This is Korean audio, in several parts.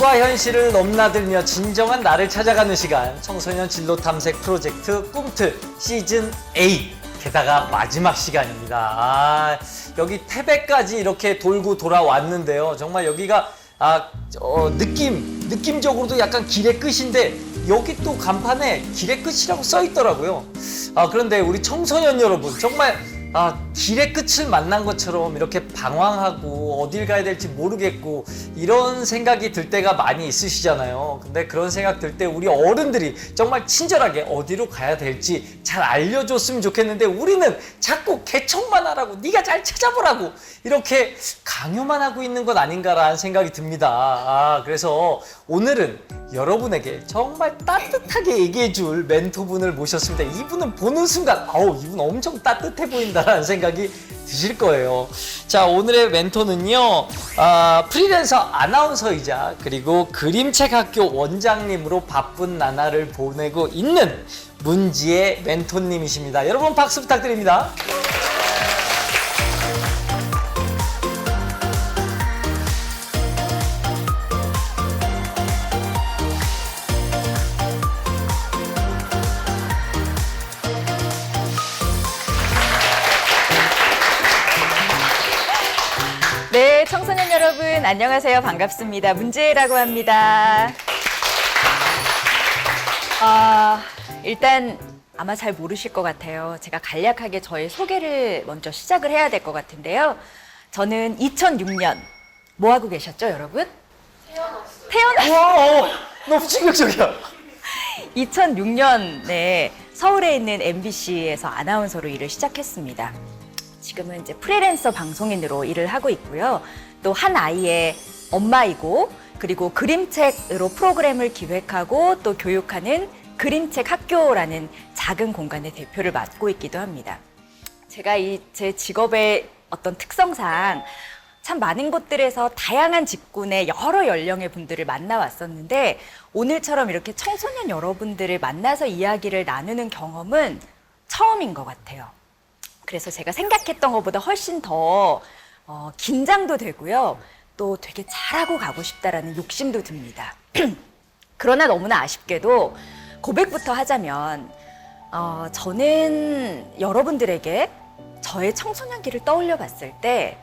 상상과 현실을 넘나들며 진정한 나를 찾아가는 시간 청소년 진로 탐색 프로젝트 꿈틀 시즌 8 게다가 마지막 시간입니다. 아, 여기 태백까지 이렇게 돌고 돌아왔는데요. 정말 여기가 아, 어, 느낌 느낌적으로도 약간 길의 끝인데 여기 또 간판에 길의 끝이라고 써 있더라고요. 아, 그런데 우리 청소년 여러분 정말 아, 길의 끝을 만난 것처럼 이렇게 방황하고 어딜 가야 될지 모르겠고 이런 생각이 들 때가 많이 있으시잖아요. 근데 그런 생각 들 때 우리 어른들이 정말 친절하게 어디로 가야 될지 잘 알려줬으면 좋겠는데 우리는 자꾸 개척만 하라고 네가 잘 찾아보라고 이렇게 강요만 하고 있는 것 아닌가라는 생각이 듭니다. 아, 그래서 오늘은 여러분에게 정말 따뜻하게 얘기해 줄 멘토분을 모셨습니다. 이분은 보는 순간, 아우, 이분 엄청 따뜻해 보인다라는 생각이 드실 거예요. 자, 오늘의 멘토는요, 아, 프리랜서 아나운서이자 그리고 그림책 학교 원장님으로 바쁜 나날을 보내고 있는 문지의 멘토님이십니다. 여러분 박수 부탁드립니다. 안녕하세요. 반갑습니다. 문재라고 합니다. 아, 일단 아마 잘 모르실 것 같아요. 제가 간략하게 저의 소개를 먼저 시작을 해야 될 것 같은데요. 저는 2006년 뭐 하고 계셨죠, 여러분? 태어났어요. 와, 어, 너무 충격적이야. 2006년에 서울에 있는 MBC에서 아나운서로 일을 시작했습니다. 지금은 이제 프리랜서 방송인으로 일을 하고 있고요. 또 한 아이의 엄마이고 그리고 그림책으로 프로그램을 기획하고 또 교육하는 그림책 학교라는 작은 공간의 대표를 맡고 있기도 합니다. 제가 이 제 직업의 어떤 특성상 참 많은 곳들에서 다양한 직군의 여러 연령의 분들을 만나왔었는데 오늘처럼 이렇게 청소년 여러분들을 만나서 이야기를 나누는 경험은 처음인 것 같아요. 그래서 제가 생각했던 것보다 훨씬 더 어, 긴장도 되고요. 또 되게 잘하고 가고 싶다라는 욕심도 듭니다. 그러나 너무나 아쉽게도 고백부터 하자면 어, 저는 여러분들에게 저의 청소년기를 떠올려 봤을 때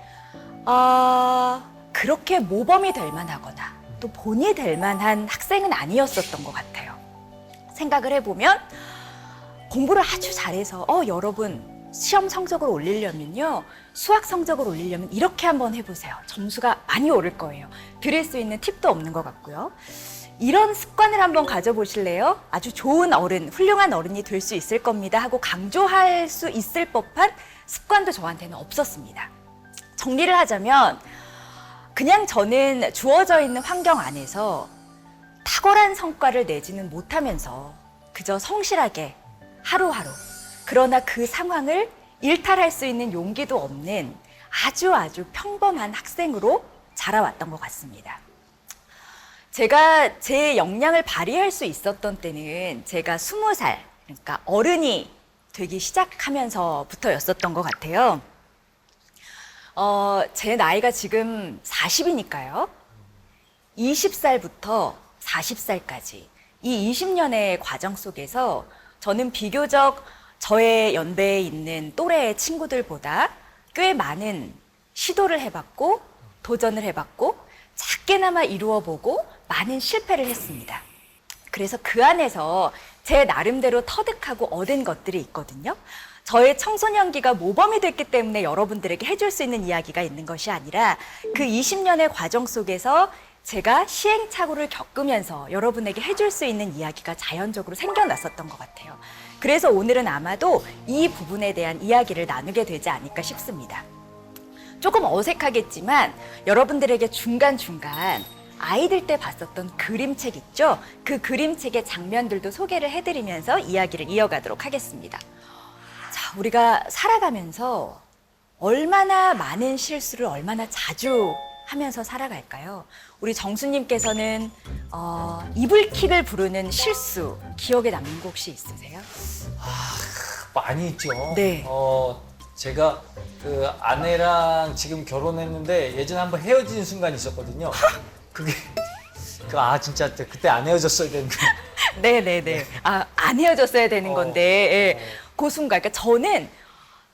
아, 그렇게 모범이 될 만하거나 또 본이 될 만한 학생은 아니었었던 것 같아요. 생각을 해보면 공부를 아주 잘해서 어 여러분 시험 성적을 올리려면요 수학 성적을 올리려면 이렇게 한번 해보세요. 점수가 많이 오를 거예요. 드릴 수 있는 팁도 없는 것 같고요. 이런 습관을 한번 가져보실래요? 아주 좋은 어른 훌륭한 어른이 될 수 있을 겁니다 하고 강조할 수 있을 법한 습관도 저한테는 없었습니다. 정리를 하자면 그냥 저는 주어져 있는 환경 안에서 탁월한 성과를 내지는 못하면서 그저 성실하게 하루하루 그러나 그 상황을 일탈할 수 있는 용기도 없는 아주 아주 평범한 학생으로 자라왔던 것 같습니다. 제가 제 역량을 발휘할 수 있었던 때는 제가 스무 살, 그러니까 어른이 되기 시작하면서부터였었던 것 같아요. 어, 제 나이가 지금 40이니까요. 20살부터 40살까지 이 20년의 과정 속에서 저는 비교적 저의 연배에 있는 또래의 친구들보다 꽤 많은 시도를 해봤고 도전을 해봤고 작게나마 이루어보고 많은 실패를 했습니다. 그래서 그 안에서 제 나름대로 터득하고 얻은 것들이 있거든요. 저의 청소년기가 모범이 됐기 때문에 여러분들에게 해줄 수 있는 이야기가 있는 것이 아니라 그 20년의 과정 속에서 제가 시행착오를 겪으면서 여러분에게 해줄 수 있는 이야기가 자연적으로 생겨났었던 것 같아요. 그래서 오늘은 아마도 이 부분에 대한 이야기를 나누게 되지 않을까 싶습니다. 조금 어색하겠지만 여러분들에게 중간중간 아이들 때 봤었던 그림책 있죠? 그 그림책의 장면들도 소개를 해드리면서 이야기를 이어가도록 하겠습니다. 자, 우리가 살아가면서 얼마나 많은 실수를 얼마나 자주 하면서 살아갈까요? 우리 정수님께서는 어, 이불킥을 부르는 실수 기억에 남는 거 혹시 있으세요? 많이 있죠. 네. 어, 제가 그 아내랑 지금 결혼했는데 예전에 한번 헤어진 순간이 있었거든요. 그게 그, 아 진짜 그때 안 헤어졌어야 되는데. 네네네. 아, 안 헤어졌어야 되는 어. 건데, 예. 그 순간. 그러니까 저는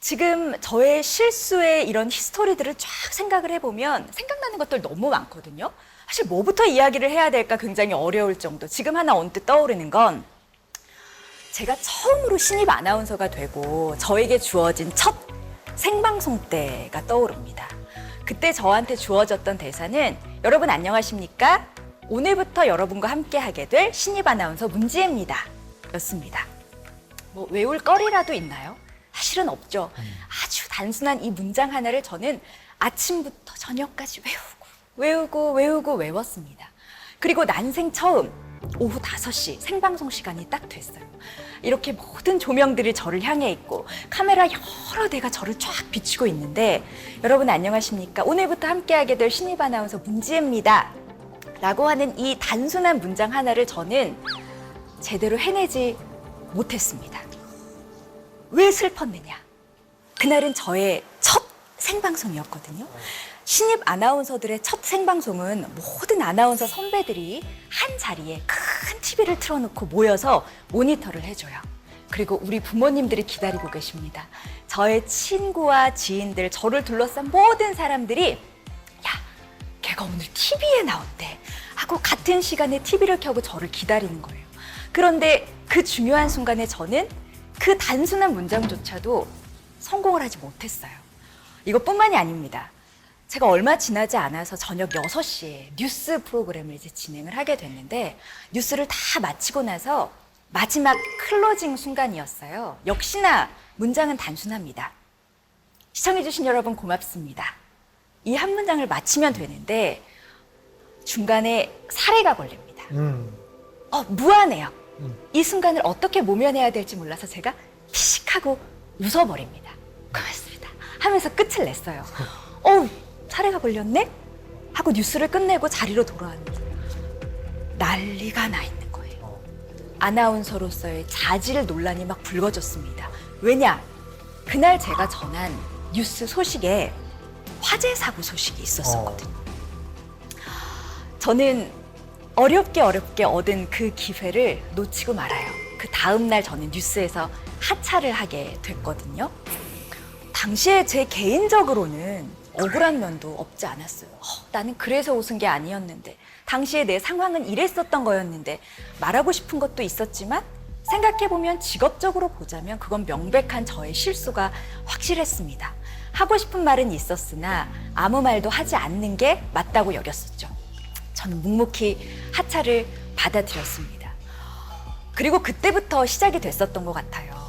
지금 저의 실수의 이런 히스토리들을 쫙 생각을 해보면 생각나는 것들 너무 많거든요. 사실 뭐부터 이야기를 해야 될까 굉장히 어려울 정도. 지금 하나 언뜻 떠오르는 건 제가 처음으로 신입 아나운서가 되고 저에게 주어진 첫 생방송 때가 떠오릅니다. 그때 저한테 주어졌던 대사는 여러분 안녕하십니까? 오늘부터 여러분과 함께 하게 될 신입 아나운서 문지혜입니다. 였습니다. 뭐 외울 거리라도 있나요? 사실은 없죠. 아주 단순한 이 문장 하나를 저는 아침부터 저녁까지 외우고 외우고 외우고 외웠습니다. 그리고 난생 처음 오후 5시 생방송 시간이 딱 됐어요. 이렇게 모든 조명들이 저를 향해 있고 카메라 여러 대가 저를 쫙 비추고 있는데 여러분 안녕하십니까? 오늘부터 함께하게 될 신입 아나운서 문지혜입니다. 라고 하는 이 단순한 문장 하나를 저는 제대로 해내지 못했습니다. 왜 슬펐느냐? 그날은 저의 첫 생방송이었거든요. 신입 아나운서들의 첫 생방송은 모든 아나운서 선배들이 한 자리에 큰 TV를 틀어놓고 모여서 모니터를 해줘요. 그리고 우리 부모님들이 기다리고 계십니다. 저의 친구와 지인들, 저를 둘러싼 모든 사람들이 야, 걔가 오늘 TV에 나온대. 하고 같은 시간에 TV를 켜고 저를 기다리는 거예요. 그런데 그 중요한 순간에 저는 그 단순한 문장조차도 성공을 하지 못했어요. 이것뿐만이 아닙니다. 제가 얼마 지나지 않아서 저녁 6시에 뉴스 프로그램을 이제 진행을 하게 됐는데 뉴스를 다 마치고 나서 마지막 클로징 순간이었어요. 역시나 문장은 단순합니다. 시청해주신 여러분 고맙습니다. 이 한 문장을 마치면 되는데 중간에 사례가 걸립니다. 음. 어, 무안해요. 음. 이 순간을 어떻게 모면해야 될지 몰라서 제가 피식하고 웃어버립니다. 고맙습니다. 하면서 끝을 냈어요. 어, 사례가 걸렸네? 하고 뉴스를 끝내고 자리로 돌아왔는데 난리가 나 있는 거예요. 아나운서로서의 자질 논란이 막 불거졌습니다. 왜냐? 그날 제가 전한 뉴스 소식에 화재 사고 소식이 있었었거든요. 저는 어렵게 어렵게 얻은 그 기회를 놓치고 말아요. 그 다음날 저는 뉴스에서 하차를 하게 됐거든요. 당시에 제 개인적으로는 억울한 면도 없지 않았어요. 어, 나는 그래서 웃은 게 아니었는데, 당시에 내 상황은 이랬었던 거였는데, 말하고 싶은 것도 있었지만, 생각해보면 직업적으로 보자면 그건 명백한 저의 실수가 확실했습니다. 하고 싶은 말은 있었으나 아무 말도 하지 않는 게 맞다고 여겼었죠. 저는 묵묵히 하차를 받아들였습니다. 그리고 그때부터 시작이 됐었던 것 같아요.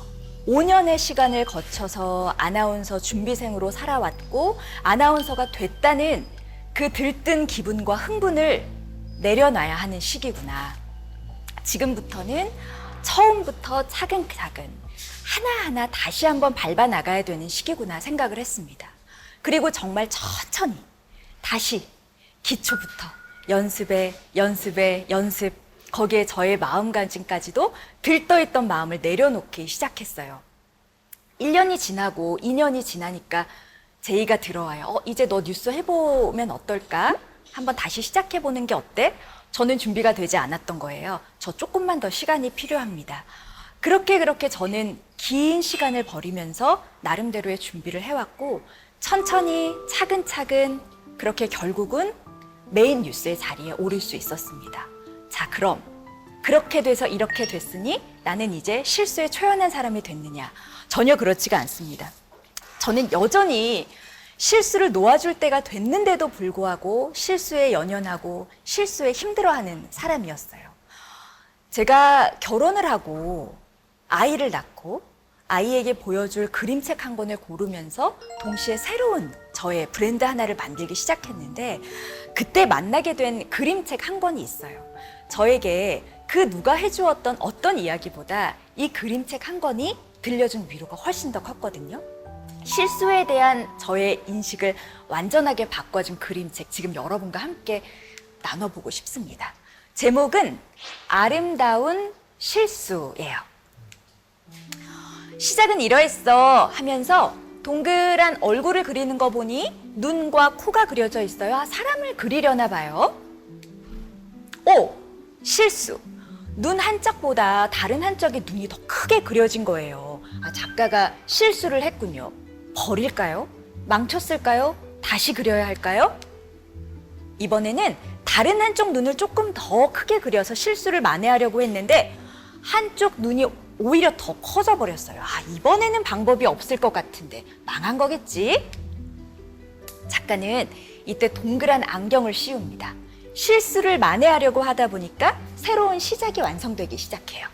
5년의 시간을 거쳐서 아나운서 준비생으로 살아왔고 아나운서가 됐다는 그 들뜬 기분과 흥분을 내려놔야 하는 시기구나. 지금부터는 처음부터 차근차근 하나하나 다시 한번 밟아 나가야 되는 시기구나 생각을 했습니다. 그리고 정말 천천히 다시 기초부터 연습에 연습에 연습 거기에 저의 마음가짐까지도 들떠있던 마음을 내려놓기 시작했어요. 1년이 지나고 2년이 지나니까 제의가 들어와요. 어, 이제 너 뉴스 해보면 어떨까? 한번 다시 시작해보는 게 어때? 저는 준비가 되지 않았던 거예요. 저 조금만 더 시간이 필요합니다. 그렇게 그렇게 저는 긴 시간을 버리면서 나름대로의 준비를 해왔고 천천히 차근차근 그렇게 결국은 메인 뉴스의 자리에 오를 수 있었습니다. 자, 그럼 그렇게 돼서 이렇게 됐으니 나는 이제 실수에 초연한 사람이 됐느냐? 전혀 그렇지가 않습니다. 저는 여전히 실수를 놓아줄 때가 됐는데도 불구하고 실수에 연연하고 실수에 힘들어하는 사람이었어요. 제가 결혼을 하고 아이를 낳고 아이에게 보여줄 그림책 한 권을 고르면서 동시에 새로운 저의 브랜드 하나를 만들기 시작했는데 그때 만나게 된 그림책 한 권이 있어요. 저에게 그 누가 해주었던 어떤 이야기보다 이 그림책 한 권이 들려준 위로가 훨씬 더 컸거든요. 실수에 대한 저의 인식을 완전하게 바꿔준 그림책 지금 여러분과 함께 나눠보고 싶습니다. 제목은 아름다운 실수예요. 시작은 이러했어 하면서 동그란 얼굴을 그리는 거 보니 눈과 코가 그려져 있어요. 아, 사람을 그리려나 봐요. 오! 실수. 눈 한짝보다 다른 한짝의 눈이 더 크게 그려진 거예요. 아, 작가가 실수를 했군요. 버릴까요? 망쳤을까요? 다시 그려야 할까요? 이번에는 다른 한쪽 눈을 조금 더 크게 그려서 실수를 만회하려고 했는데 한쪽 눈이 오히려 더 커져 버렸어요. 아, 이번에는 방법이 없을 것 같은데 망한 거겠지? 작가는 이때 동그란 안경을 씌웁니다. 실수를 만회하려고 하다 보니까 새로운 시작이 완성되기 시작해요.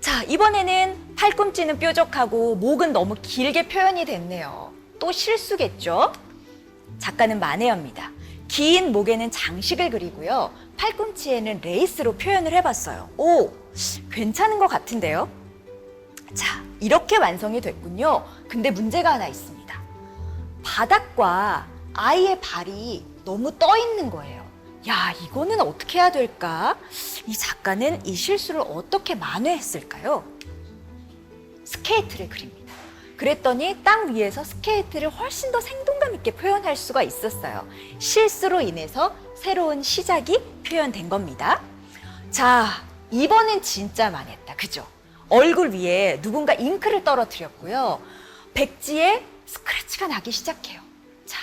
자, 이번에는 팔꿈치는 뾰족하고 목은 너무 길게 표현이 됐네요. 또 실수겠죠? 작가는 만회합니다. 긴 목에는 장식을 그리고요. 팔꿈치에는 레이스로 표현을 해봤어요. 오, 괜찮은 것 같은데요? 자, 이렇게 완성이 됐군요. 근데 문제가 하나 있습니다. 바닥과 아이의 발이 너무 떠 있는 거예요. 야, 이거는 어떻게 해야 될까? 이 작가는 이 실수를 어떻게 만회했을까요? 스케이트를 그립니다. 그랬더니 땅 위에서 스케이트를 훨씬 더 생동감 있게 표현할 수가 있었어요. 실수로 인해서 새로운 시작이 표현된 겁니다. 자, 이번엔 진짜 망했다. 그죠? 얼굴 위에 누군가 잉크를 떨어뜨렸고요. 백지에 스크래치가 나기 시작해요. 자,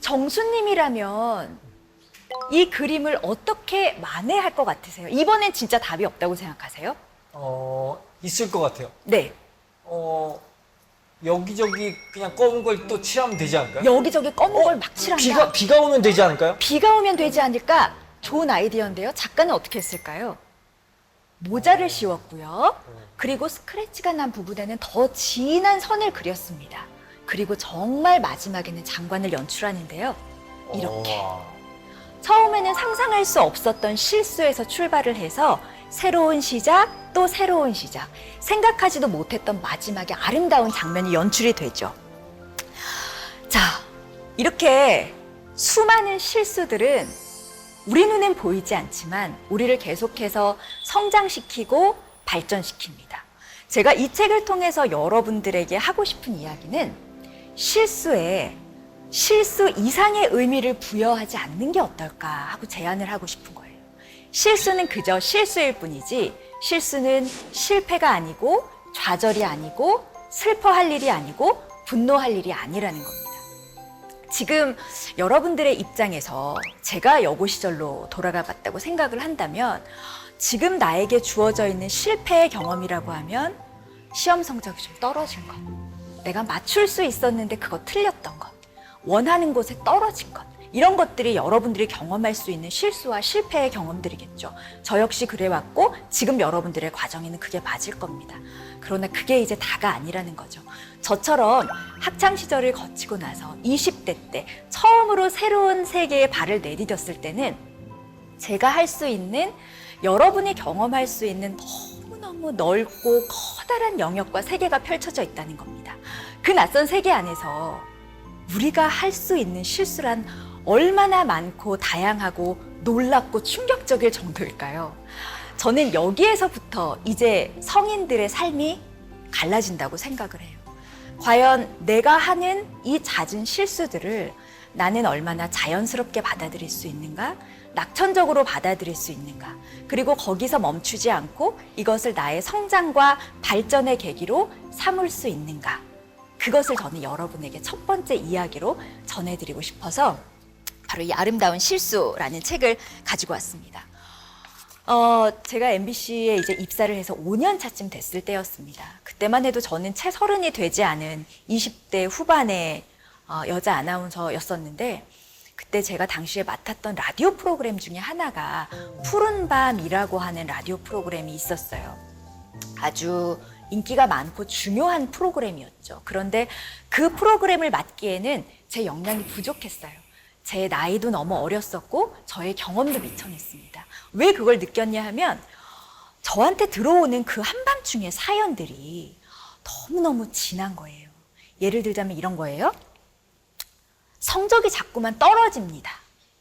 정수님이라면 이 그림을 어떻게 만회할 것 같으세요? 이번엔 진짜 답이 없다고 생각하세요? 어, 있을 것 같아요. 네. 어, 여기저기 그냥 검은 걸 또 칠하면 되지 않을까요? 여기저기 검은 걸 막 칠한다. 비가, 비가 오면 되지 않을까요? 비가 오면 되지 않을까? 좋은 아이디어인데요. 작가는 어떻게 했을까요? 모자를 씌웠고요. 그리고 스크래치가 난 부분에는 더 진한 선을 그렸습니다. 그리고 정말 마지막에는 장관을 연출하는데요. 이렇게. 어, 처음에는 상상할 수 없었던 실수에서 출발을 해서 새로운 시작, 또 새로운 시작. 생각하지도 못했던 마지막에 아름다운 장면이 연출이 되죠. 자, 이렇게 수많은 실수들은 우리 눈엔 보이지 않지만 우리를 계속해서 성장시키고 발전시킵니다. 제가 이 책을 통해서 여러분들에게 하고 싶은 이야기는 실수에 실수 이상의 의미를 부여하지 않는 게 어떨까 하고 제안을 하고 싶은 거예요. 실수는 그저 실수일 뿐이지 실수는 실패가 아니고 좌절이 아니고 슬퍼할 일이 아니고 분노할 일이 아니라는 겁니다. 지금 여러분들의 입장에서 제가 여고 시절로 돌아가 봤다고 생각을 한다면 지금 나에게 주어져 있는 실패의 경험이라고 하면 시험 성적이 좀 떨어진 것, 내가 맞출 수 있었는데 그거 틀렸던 것, 원하는 곳에 떨어진 것, 이런 것들이 여러분들이 경험할 수 있는 실수와 실패의 경험들이겠죠. 저 역시 그래왔고 지금 여러분들의 과정에는 그게 맞을 겁니다. 그러나 그게 이제 다가 아니라는 거죠. 저처럼 학창 시절을 거치고 나서 20대 때 처음으로 새로운 세계에 발을 내디뎠을 때는 제가 할 수 있는 여러분이 경험할 수 있는 너무너무 넓고 커다란 영역과 세계가 펼쳐져 있다는 겁니다. 그 낯선 세계 안에서 우리가 할 수 있는 실수란 얼마나 많고 다양하고 놀랍고 충격적일 정도일까요? 저는 여기에서부터 이제 성인들의 삶이 갈라진다고 생각을 해요. 과연 내가 하는 이 잦은 실수들을 나는 얼마나 자연스럽게 받아들일 수 있는가? 낙천적으로 받아들일 수 있는가? 그리고 거기서 멈추지 않고 이것을 나의 성장과 발전의 계기로 삼을 수 있는가? 그것을 저는 여러분에게 첫 번째 이야기로 전해드리고 싶어서 바로 이 아름다운 실수라는 책을 가지고 왔습니다. 어, 제가 MBC에 이제 입사를 해서 5년 차쯤 됐을 때였습니다. 그때만 해도 저는 채 서른이 되지 않은 20대 후반의 어, 여자 아나운서였었는데 그때 제가 당시에 맡았던 라디오 프로그램 중에 하나가 푸른 밤이라고 하는 라디오 프로그램이 있었어요. 아주 인기가 많고 중요한 프로그램이었죠. 그런데 그 프로그램을 맡기에는 제 역량이 부족했어요. 제 나이도 너무 어렸었고 저의 경험도 미천했습니다. 왜 그걸 느꼈냐 하면 저한테 들어오는 그 한밤중의 사연들이 너무너무 진한 거예요. 예를 들자면 이런 거예요. 성적이 자꾸만 떨어집니다.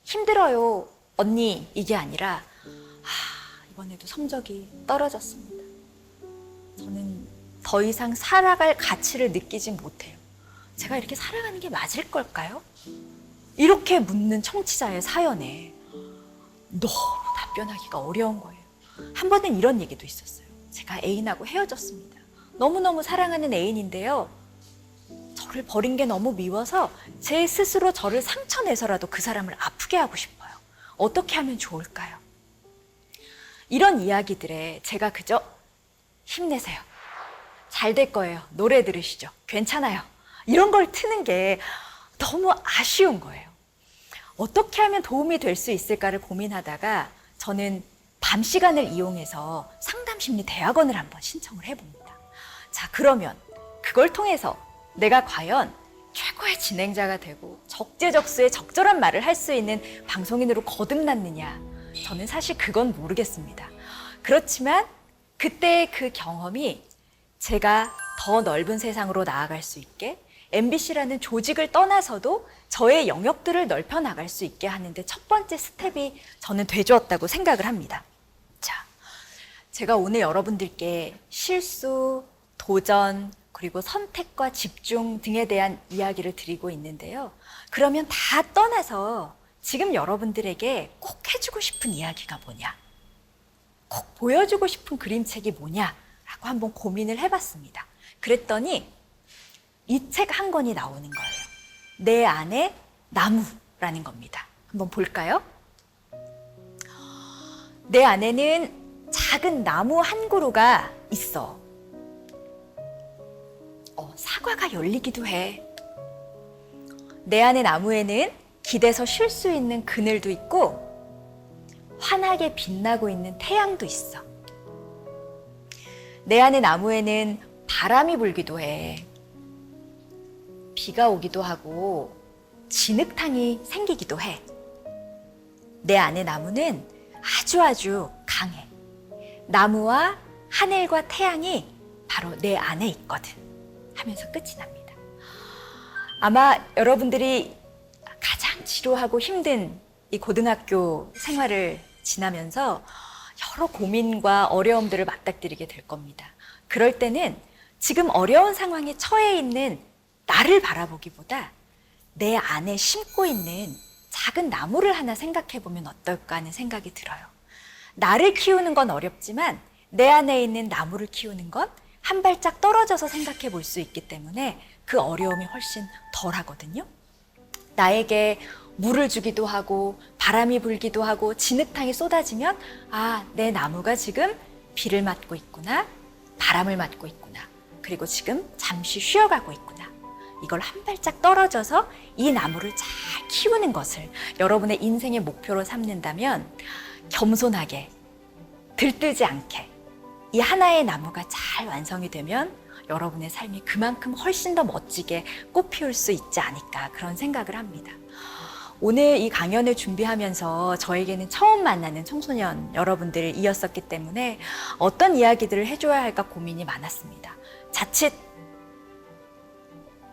힘들어요. 언니, 이게 아니라, 아, 이번에도 성적이 떨어졌습니다. 저는 더 이상 살아갈 가치를 느끼지 못해요. 제가 이렇게 살아가는 게 맞을 걸까요? 이렇게 묻는 청취자의 사연에 너무 답변하기가 어려운 거예요. 한 번은 이런 얘기도 있었어요. 제가 애인하고 헤어졌습니다. 너무너무 사랑하는 애인인데요. 저를 버린 게 너무 미워서 제 스스로 저를 상처내서라도 그 사람을 아프게 하고 싶어요. 어떻게 하면 좋을까요? 이런 이야기들에 제가 그저 힘내세요. 잘 될 거예요. 노래 들으시죠. 괜찮아요. 이런 걸 트는 게 너무 아쉬운 거예요. 어떻게 하면 도움이 될 수 있을까를 고민하다가 저는 밤 시간을 이용해서 상담 심리 대학원을 한번 신청을 해봅니다. 자, 그러면 그걸 통해서 내가 과연 최고의 진행자가 되고 적재적소에 적절한 말을 할 수 있는 방송인으로 거듭났느냐? 저는 사실 그건 모르겠습니다. 그렇지만 그때의 그 경험이 제가 더 넓은 세상으로 나아갈 수 있게 MBC라는 조직을 떠나서도 저의 영역들을 넓혀 나갈 수 있게 하는데 첫 번째 스텝이 저는 돼주었다고 생각을 합니다. 자, 제가 오늘 여러분들께 실수, 도전, 그리고 선택과 집중 등에 대한 이야기를 드리고 있는데요. 그러면 다 떠나서 지금 여러분들에게 꼭 해주고 싶은 이야기가 뭐냐? 꼭 보여주고 싶은 그림책이 뭐냐라고 한번 고민을 해봤습니다. 그랬더니 이 책 한 권이 나오는 거예요. 내 안에 나무라는 겁니다. 한번 볼까요? 내 안에는 작은 나무 한 그루가 있어. 어, 사과가 열리기도 해. 내 안의 나무에는 기대서 쉴 수 있는 그늘도 있고 환하게 빛나고 있는 태양도 있어. 내 안의 나무에는 바람이 불기도 해. 비가 오기도 하고 진흙탕이 생기기도 해. 내 안의 나무는 아주 아주 강해. 나무와 하늘과 태양이 바로 내 안에 있거든. 하면서 끝이 납니다. 아마 여러분들이 가장 지루하고 힘든 이 고등학교 생활을 지나면서 여러 고민과 어려움들을 맞닥뜨리게 될 겁니다. 그럴 때는 지금 어려운 상황에 처해 있는 나를 바라보기보다 내 안에 심고 있는 작은 나무를 하나 생각해 보면 어떨까 하는 생각이 들어요. 나를 키우는 건 어렵지만 내 안에 있는 나무를 키우는 건 한 발짝 떨어져서 생각해 볼 수 있기 때문에 그 어려움이 훨씬 덜 하거든요. 나에게 물을 주기도 하고 바람이 불기도 하고 진흙탕이 쏟아지면 아, 내 나무가 지금 비를 맞고 있구나. 바람을 맞고 있구나. 그리고 지금 잠시 쉬어가고 있구나. 이걸 한 발짝 떨어져서 이 나무를 잘 키우는 것을 여러분의 인생의 목표로 삼는다면 겸손하게 들뜨지 않게 이 하나의 나무가 잘 완성이 되면 여러분의 삶이 그만큼 훨씬 더 멋지게 꽃피울 수 있지 않을까 그런 생각을 합니다. 오늘 이 강연을 준비하면서 저에게는 처음 만나는 청소년 여러분들이었었기 때문에 어떤 이야기들을 해줘야 할까 고민이 많았습니다. 자칫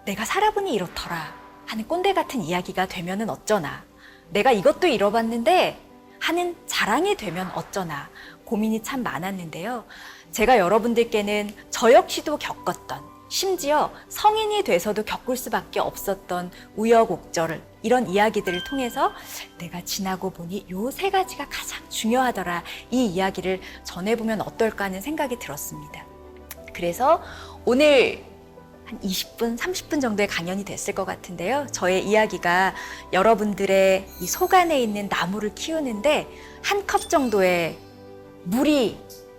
내가 살아보니 이렇더라 하는 꼰대 같은 이야기가 되면은 어쩌나 내가 이것도 잃어봤는데 하는 자랑이 되면 어쩌나 고민이 참 많았는데요. 제가 여러분들께는 저 역시도 겪었던 심지어 성인이 돼서도 겪을 수밖에 없었던 우여곡절을 이런 이야기들을 통해서 내가 지나고 보니 요 세 가지가 가장 중요하더라 이 이야기를 전해보면 어떨까 하는 생각이 들었습니다. 그래서 오늘 한 20분, 30분 정도의 강연이 됐을 것 같은데요. 저의 이야기가 여러분들의 이 속 안에 있는 나무를 키우는데 한 컵 정도의 물이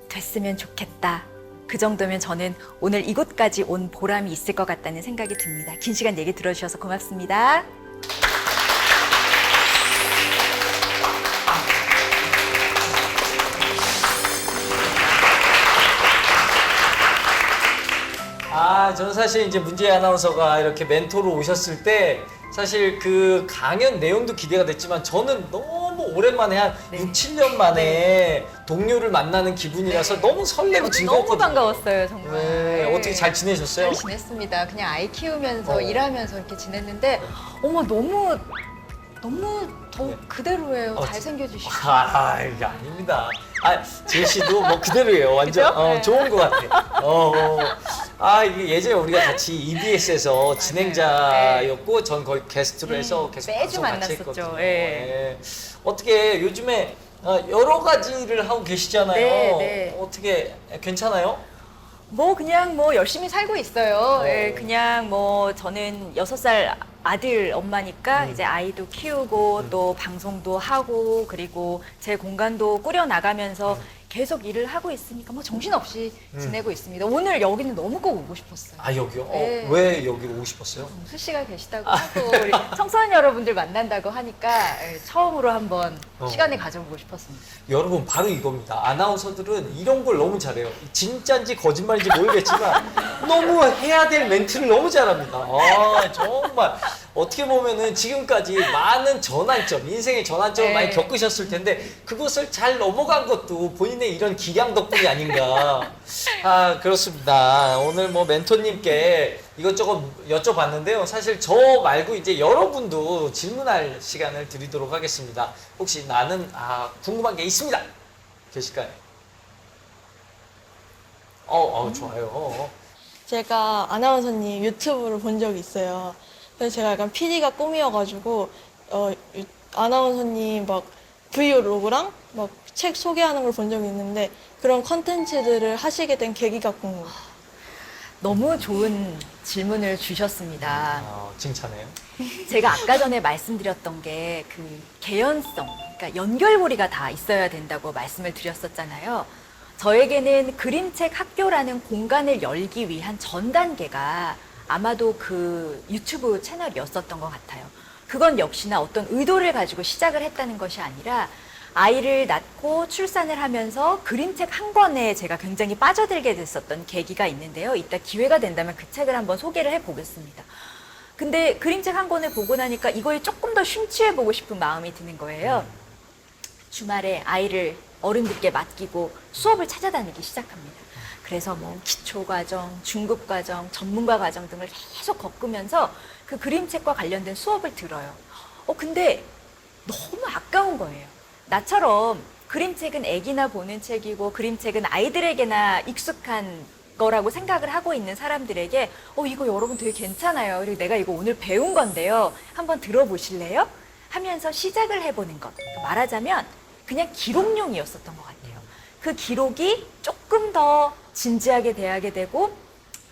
됐으면 좋겠다. 그 정도면 저는 오늘 이곳까지 온 보람이 있을 것 같다는 생각이 듭니다. 긴 시간 얘기 들어주셔서 고맙습니다. 아, 저는 사실 이제 문재 아나운서가 이렇게 멘토로 오셨을 때 사실 그 강연 내용도 기대가 됐지만 저는 너무 오랜만에 한 네. 6, 7년 만에 동료를 만나는 기분이라서 너무 설레고 너무 즐거웠거든요. 반가웠어요, 정말. 네, 어떻게 잘 지내셨어요? 잘 지냈습니다. 그냥 아이 키우면서 어. 일하면서 이렇게 지냈는데 어머 너무 너무 더 네. 그대로예요. 어, 잘 생겨주시고 아, 이게 아닙니다. 아, 제시도 뭐 그대로예요. 완전 그죠? 어, 네. 좋은 것 같아. 어, 어. 아, 이게 예전에 우리가 같이 EBS에서 진행자였고 전 거의 게스트로 해서 계속 매주 방송 같이 만났었죠. 했거든요. 예. 예. 어떻게 요즘에 아, 여러 가지를 하고 계시잖아요. 네, 네. 어떻게 괜찮아요? 뭐 그냥 뭐 열심히 살고 있어요. 어. 예, 그냥 뭐 저는 여섯 살 아들 엄마니까 음. 이제 아이도 키우고 또 방송도 하고 그리고 제 공간도 꾸려 나가면서 음. 계속 일을 하고 있으니까 뭐 정신없이 음. 지내고 있습니다. 오늘 여기는 너무 꼭 오고 싶었어요. 아 여기요? 어, 네. 왜 여기로 오고 싶었어요? 정수 씨가 계시다고 하고 우리 청소년 여러분들 만난다고 하니까 예, 처음으로 한번 어. 시간을 가져보고 싶었습니다. 여러분 바로 이겁니다. 아나운서들은 이런 걸 너무 잘해요. 진짜인지 거짓말인지 모르겠지만 너무 해야 될 멘트를 너무 잘합니다. 아 정말 어떻게 보면은 지금까지 많은 전환점, 인생의 전환점을 네. 많이 겪으셨을 텐데 그것을 잘 넘어간 것도 본인의 이런 기량 덕분이 아닌가. 아 그렇습니다. 오늘 뭐 멘토님께 이것저것 여쭤봤는데요. 사실 저 말고 이제 여러분도 질문할 시간을 드리도록 하겠습니다. 혹시 나는 아 궁금한 게 있습니다. 계실까요? 어, 어 좋아요. 어. 제가 아나운서님 유튜브를 본 적이 있어요. 그래서 제가 약간 PD가 꿈이어가지고 어, 유- 아나운서님 막 브이로그랑 막 책 소개하는 걸 본 적이 있는데 그런 컨텐츠들을 하시게 된 계기가 궁금해요. 너무 좋은 질문을 주셨습니다. 아, 칭찬해요. 제가 아까 전에 말씀드렸던 게 그 개연성, 그러니까 연결고리가 다 있어야 된다고 말씀을 드렸었잖아요. 저에게는 그림책 학교라는 공간을 열기 위한 전 단계가 아마도 그 유튜브 채널이었었던 것 같아요. 그건 역시나 어떤 의도를 가지고 시작을 했다는 것이 아니라 아이를 낳고 출산을 하면서 그림책 한 권에 제가 굉장히 빠져들게 됐었던 계기가 있는데요. 이따 기회가 된다면 그 책을 한번 소개를 해보겠습니다. 근데 그림책 한 권을 보고 나니까 이거에 조금 더 심취해 보고 싶은 마음이 드는 거예요. 주말에 아이를 어른들께 맡기고 수업을 찾아다니기 시작합니다. 그래서 뭐 기초 과정, 중급 과정, 전문가 과정 등을 계속 겪으면서 그 그림책과 관련된 수업을 들어요. 어 근데 너무 아까운 거예요. 나처럼 그림책은 애기나 보는 책이고 그림책은 아이들에게나 익숙한 거라고 생각을 하고 있는 사람들에게 어 이거 여러분 되게 괜찮아요. 그리고 내가 이거 오늘 배운 건데요. 한번 들어보실래요? 하면서 시작을 해보는 것. 말하자면 그냥 기록용이었었던 것 같아요. 그 기록이 조금 더 진지하게 대하게 되고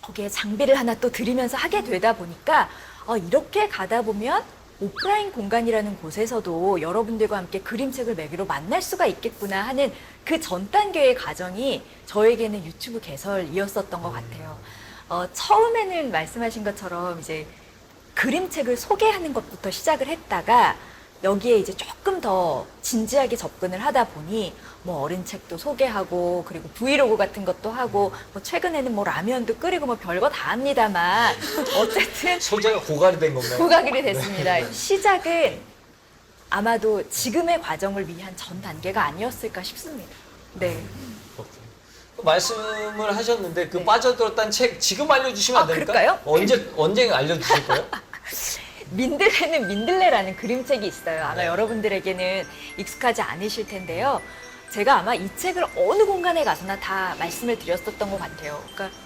거기에 장비를 하나 또 들이면서 하게 되다 보니까 어, 이렇게 가다 보면 오프라인 공간이라는 곳에서도 여러분들과 함께 그림책을 매기로 만날 수가 있겠구나 하는 그 전 단계의 과정이 저에게는 유튜브 개설이었었던 것 같아요. 어, 처음에는 말씀하신 것처럼 이제 그림책을 소개하는 것부터 시작을 했다가 여기에 이제 조금 더 진지하게 접근을 하다 보니 뭐 어린 책도 소개하고 그리고 브이로그 같은 것도 하고 뭐 최근에는 뭐 라면도 끓이고 뭐 별거 다 합니다만 어쨌든 소재가 고갈이 된 건가요? 고가기이 됐습니다. 시작은 아마도 지금의 과정을 위한 전 단계가 아니었을까 싶습니다. 네. 말씀을 하셨는데 그 네. 빠져들었다는 책 지금 알려주시면 안 아? 그럴까요? 언제 언제 알려주실 거예요? 민들레는 민들레라는 그림책이 있어요. 아마 네. 여러분들에게는 익숙하지 않으실 텐데요. 제가 아마 이 책을 어느 공간에 가서나 다 말씀을 드렸었던 것 같아요. 그러니까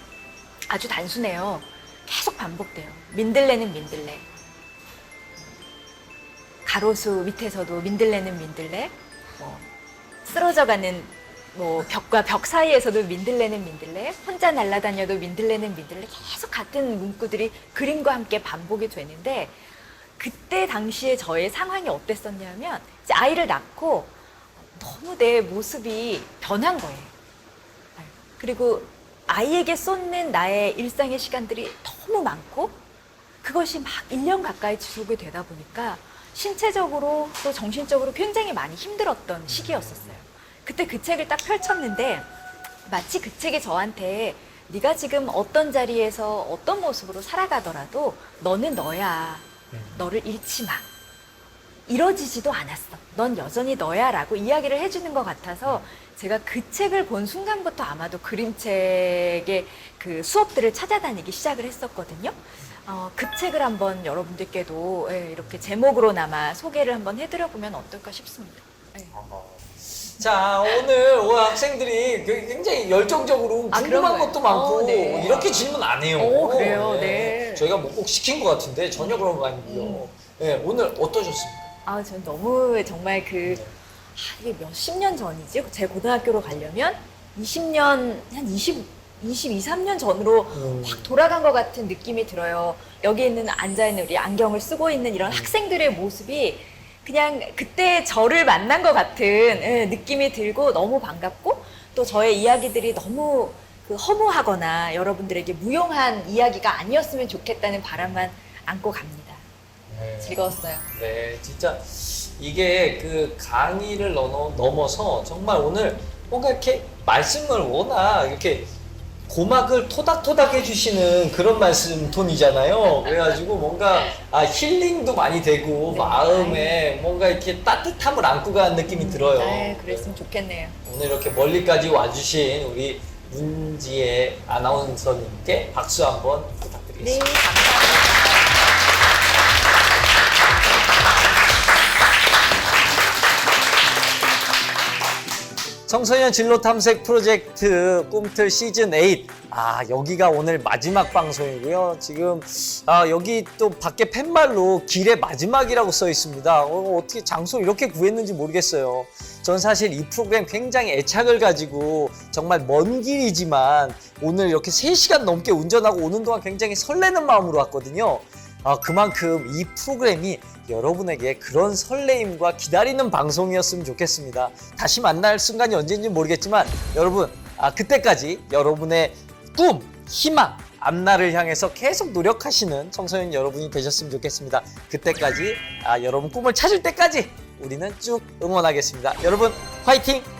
아주 단순해요. 계속 반복돼요. 민들레는 민들레. 가로수 밑에서도 민들레는 민들레. 뭐 쓰러져가는 뭐 벽과 벽 사이에서도 민들레는 민들레. 혼자 날아다녀도 민들레는 민들레. 계속 같은 문구들이 그림과 함께 반복이 되는데 그때 당시에 저의 상황이 어땠었냐면 이제 아이를 낳고 너무 내 모습이 변한 거예요. 그리고 아이에게 쏟는 나의 일상의 시간들이 너무 많고 그것이 막 1년 가까이 지속이 되다 보니까 신체적으로 또 정신적으로 굉장히 많이 힘들었던 시기였었어요. 그때 그 책을 딱 펼쳤는데 마치 그 책이 저한테 네가 지금 어떤 자리에서 어떤 모습으로 살아가더라도 너는 너야. 너를 잃지 마. 이뤄지지도 않았어. 넌 여전히 너야. 라고 이야기를 해주는 것 같아서 제가 그 책을 본 순간부터 아마도 그림책의 그 수업들을 찾아다니기 시작을 했었거든요. 어, 그 책을 한번 여러분들께도 예, 이렇게 제목으로나마 소개를 한번 해드려보면 어떨까 싶습니다. 예. 자 오늘 오늘 학생들이 그 굉장히 열정적으로 아, 궁금한 그런 거예요? 것도 많고 어, 네. 이렇게 질문 안 해요. 오, 그래요? 네. 저희가 뭐 꼭 시킨 것 같은데 전혀 그런 거 아니고요. 네, 오늘 어떠셨습니까? 아, 전 너무 정말 그 이게 몇 십 년 전이지? 제 고등학교로 가려면 20년, 한 20, 22, 3년 전으로 확 돌아간 것 같은 느낌이 들어요. 여기 있는 앉아 있는 우리 안경을 쓰고 있는 이런 학생들의 모습이 그냥 그때 저를 만난 것 같은 예, 느낌이 들고 너무 반갑고 또 저의 이야기들이 너무 그 허무하거나 여러분들에게 무용한 이야기가 아니었으면 좋겠다는 바람만 안고 갑니다. 즐거웠어요. 네, 진짜 이게 그 강의를 넘어, 넘어서 정말 오늘 뭔가 이렇게 말씀을 워낙 이렇게 고막을 토닥토닥 해주시는 그런 말씀 톤이잖아요. 그래가지고 뭔가 아, 힐링도 많이 되고 네. 마음에 뭔가 이렇게 따뜻함을 안고 간 느낌이 들어요. 네, 그랬으면 좋겠네요. 오늘 이렇게 멀리까지 와주신 우리 문지혜 아나운서님께 박수 한번 네, 부탁드리겠습니다. 감사합니다. 청소년 진로 탐색 프로젝트 꿈틀 시즌 8. 아, 여기가 오늘 마지막 방송이고요. 지금 아, 여기 또 밖에 팻말로 길의 마지막이라고 써 있습니다. 어, 어떻게 장소 이렇게 구했는지 모르겠어요. 전 사실 이 프로그램 굉장히 애착을 가지고 정말 먼 길이지만 오늘 이렇게 3시간 넘게 운전하고 오는 동안 굉장히 설레는 마음으로 왔거든요. 아, 그만큼 이 프로그램이 여러분에게 그런 설레임과 기다리는 방송이었으면 좋겠습니다. 다시 만날 순간이 언제인지 모르겠지만 여러분, 아, 그때까지 여러분의 꿈, 희망, 앞날을 향해서 계속 노력하시는 청소년 여러분이 되셨으면 좋겠습니다. 그때까지 아, 여러분 꿈을 찾을 때까지 우리는 쭉 응원하겠습니다. 여러분, 화이팅!